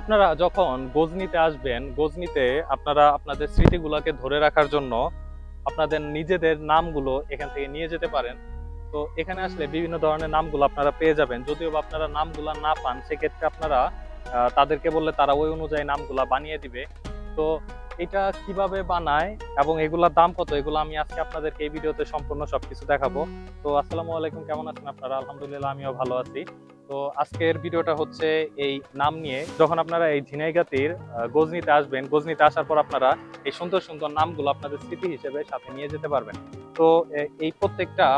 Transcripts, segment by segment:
আপনারা যখন গজনিতে আসবেন গজনিতে আপনারা আপনাদের স্মৃতিগুলোকে ধরে রাখার জন্য আপনাদের নিজেদের নামগুলো এখান থেকে নিয়ে যেতে পারেন। তো এখানে আসলে বিভিন্ন ধরনের নামগুলো আপনারা পেয়ে যাবেন। যদিও বা আপনারা নামগুলো না পান, সেক্ষেত্রে আপনারা তাদেরকে বললে তারা ওই অনুযায়ী নামগুলা বানিয়ে দিবে। তো এটা কীভাবে বানায় এবং এগুলার দাম কত, এগুলো আমি আজকে আপনাদেরকে এই ভিডিওতে সম্পূর্ণ সবকিছু দেখাবো। তো আসসালামু আলাইকুম, কেমন আছেন আপনারা? আলহামদুলিল্লাহ, আমিও ভালো আছি। তো আজকের ভিডিওটা হচ্ছে এই নাম নিয়ে। যখন আপনারা এই ঝিনাইগাতির গজনিতে আসবেন, গজনিতে আসার পর আপনারা এই সুন্দর সুন্দর নামগুলো আপনাদের স্মৃতি হিসেবে সাথে নিয়ে যেতে পারবেন। তো এই প্রত্যেকটা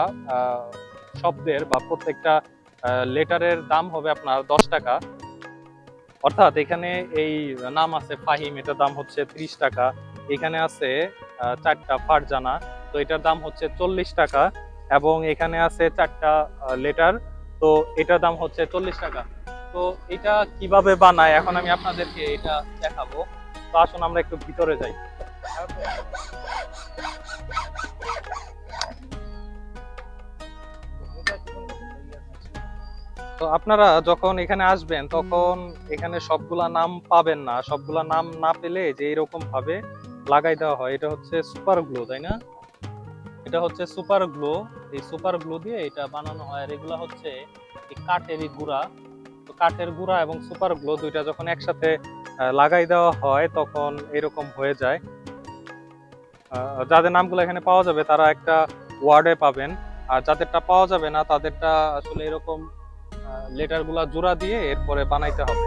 শব্দের বা প্রত্যেকটা লেটারের দাম হবে আপনার দশ টাকা। অর্থাৎ এখানে এই নাম আছে ফাহিম, এটার দাম হচ্ছে ত্রিশ টাকা। এখানে আছে চারটা ফারজানা, তো এটার দাম হচ্ছে চল্লিশ টাকা। এবং এখানে আছে চারটা লেটার তো এটার দাম হচ্ছে চল্লিশ টাকা। তো এটা কীভাবে বানায়? এখন আমি আপনাদেরকে এটা দেখাবো। তো আসুন আমরা একটু ভিতরে যাই। তো আপনারা যখন এখানে আসবেন তখন এখানে সবগুলা নাম পাবেন না। সবগুলা নাম না পেলে যে এরকম ভাবে লাগাই দেওয়া হয় এটা হচ্ছে সুপার গ্লো তাই না? এটা হচ্ছে সুপার গ্লো। এই সুপার গ্লো দিয়ে এটা বানানো হয়। আর এগুলা হচ্ছে এই কাঠেরই গুঁড়া। তো কাঠের গুঁড়া এবং সুপার গ্লো দুইটা যখন একসাথে লাগাই দেওয়া হয়, তখন এরকম হয়ে যায়। যাদের নামগুলো এখানে পাওয়া যাবে, তারা একটা ওয়ার্ডে পাবেন। আর যাদেরটা পাওয়া যাবে না, তাদেরটা আসলে এরকম লেটারগুলা জোড়া দিয়ে এরপরে বানাইতে হবে।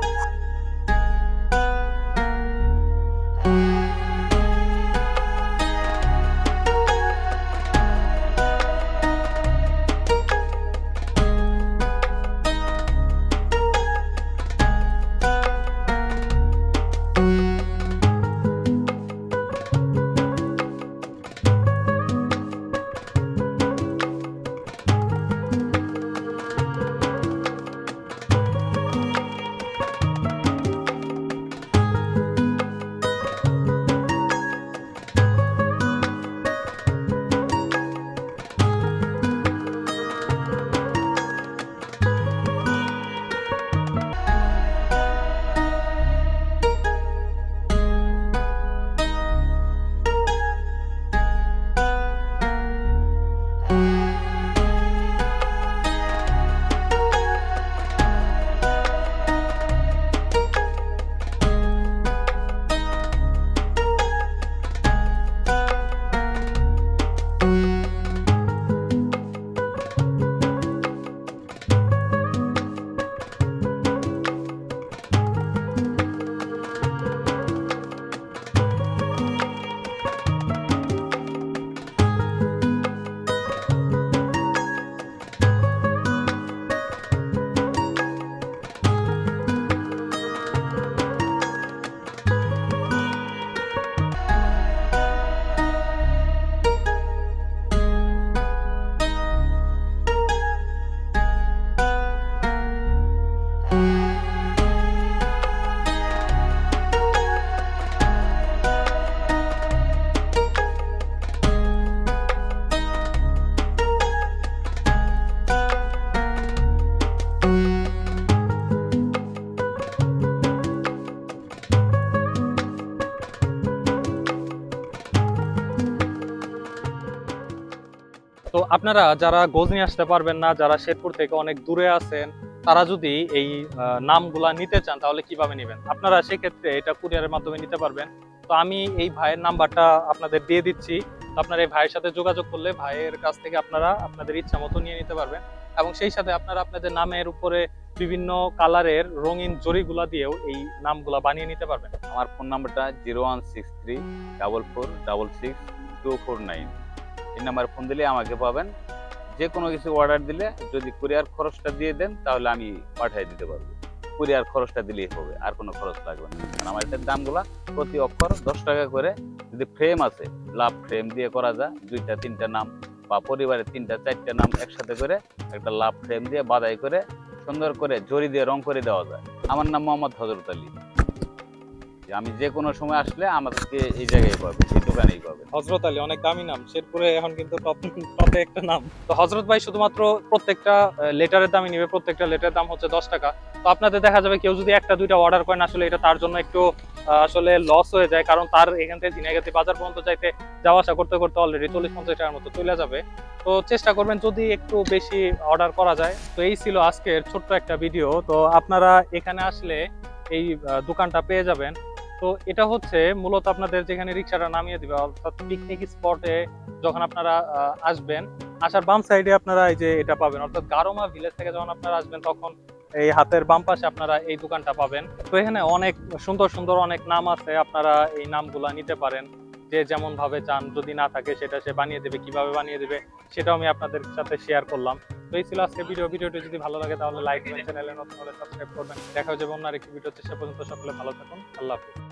তো আপনারা যারা গজনি আসতে পারবেন না, যারা শেরপুর থেকে অনেক দূরে আছেন, তারা যদি এই নামগুলা নিতে চান, তাহলে কীভাবে নেবেন? আপনারা সেক্ষেত্রে এটা কুরিয়ারের মাধ্যমে নিতে পারবেন। তো আমি এই ভাইয়ের নাম্বারটা আপনাদের দিয়ে দিচ্ছি। আপনারা এই ভাইয়ের সাথে যোগাযোগ করলে ভাইয়ের কাছ থেকে আপনারা আপনাদের ইচ্ছা মতো নিয়ে নিতে পারবেন। এবং সেই সাথে আপনারা আপনাদের নামের উপরে বিভিন্ন কালারের রঙিন জরিগুলা দিয়েও এই নামগুলা বানিয়ে নিতে পারবেন। আমার ফোন নাম্বারটা zero one six three double four double six two four nine. এই নাম্বারে ফোন দিলে আমাকে পাবেন। যে কোনো কিছু অর্ডার দিলে যদি কুরিয়ার খরচটা দিয়ে দেন, তাহলে আমি পাঠিয়ে দিতে পারব। কুরিয়ার খরচটা দিলেই হবে, আর কোনো খরচ লাগবে না। কারণ আমার এটার দামগুলা প্রতি অক্ষর দশ টাকা করে। যদি ফ্রেম আছে লাভ ফ্রেম দিয়ে করা যায়, দুইটা, তিনটা নাম বা পরিবারের তিনটা, চারটা নাম একসাথে করে একটা লাভ ফ্রেম দিয়ে বাদাই করে, সুন্দর করে জরি দিয়ে রং করে দেওয়া যায়। আমার নাম মোহাম্মদ হজরত আলী। আমি যে কোনো সময় আসলে আমাদেরকে এই জায়গায় এই দোকানেই পাবেন। হজরত আলী, অনেক দামি নাম। শেরপুরে এখন কিন্তু টপ একটা নাম। তো হজরত ভাই শুধুমাত্র প্রত্যেকটা লেটারের দামই নিবে। প্রত্যেকটা লেটারের দাম হচ্ছে দশ টাকা। তো আপনাদের দেখা যাবে কেউ যদি একটা, দুইটা অর্ডার করেন, আসলে এটা তার জন্য একটু আসলে লস হয়ে যায়। কারণ তার এখান থেকে ঝিনাইগাতি বাজার পর্যন্ত যাইতে, যাওয়া আসা করতে করতে অলরেডি চল্লিশ পঞ্চাশ টাকার মতো চলে যাবে। তো চেষ্টা করবেন যদি একটু বেশি অর্ডার করা যায়। তো এই ছিল আজকের ছোট্ট একটা ভিডিও তো আপনারা এখানে আসলে এই দোকানটা পেয়ে যাবেন। তো এটা হচ্ছে মূলত আপনাদের যেখানে রিক্সাটা নামিয়ে দিবে, অর্থাৎ পিকনিক স্পটে যখন আপনারা আসবেন, আসার বাম সাইডে আপনারা এই যে এটা পাবেন, অর্থাৎ গারোমা ভিলেজ থেকে যখন আপনারা আসবেন, তখন এই হাতের বাম পাশে আপনারা এই দোকানটা পাবেন। তো এখানে অনেক সুন্দর সুন্দর অনেক নাম আছে, আপনারা এই নামগুলা নিতে পারেন। যে যেমন ভাবে চান, যদি না থাকে সেটা সে বানিয়ে দেবে, কীভাবে বানিয়ে দেবে, সেটাও আমি আপনাদের সাথে শেয়ার করলাম। তো এই ছিল আজকে ভিডিও ভিডিওটি যদি ভালো লাগে, তাহলে লাইক করবেন চ্যানেলে নতুন হলে সাবস্ক্রাইব করবেন। দেখা যাবে অন্য আরেকটি ভিডিওতে সে পর্যন্ত সকলে ভালো থাকুন। আল্লাহ হাফিজ।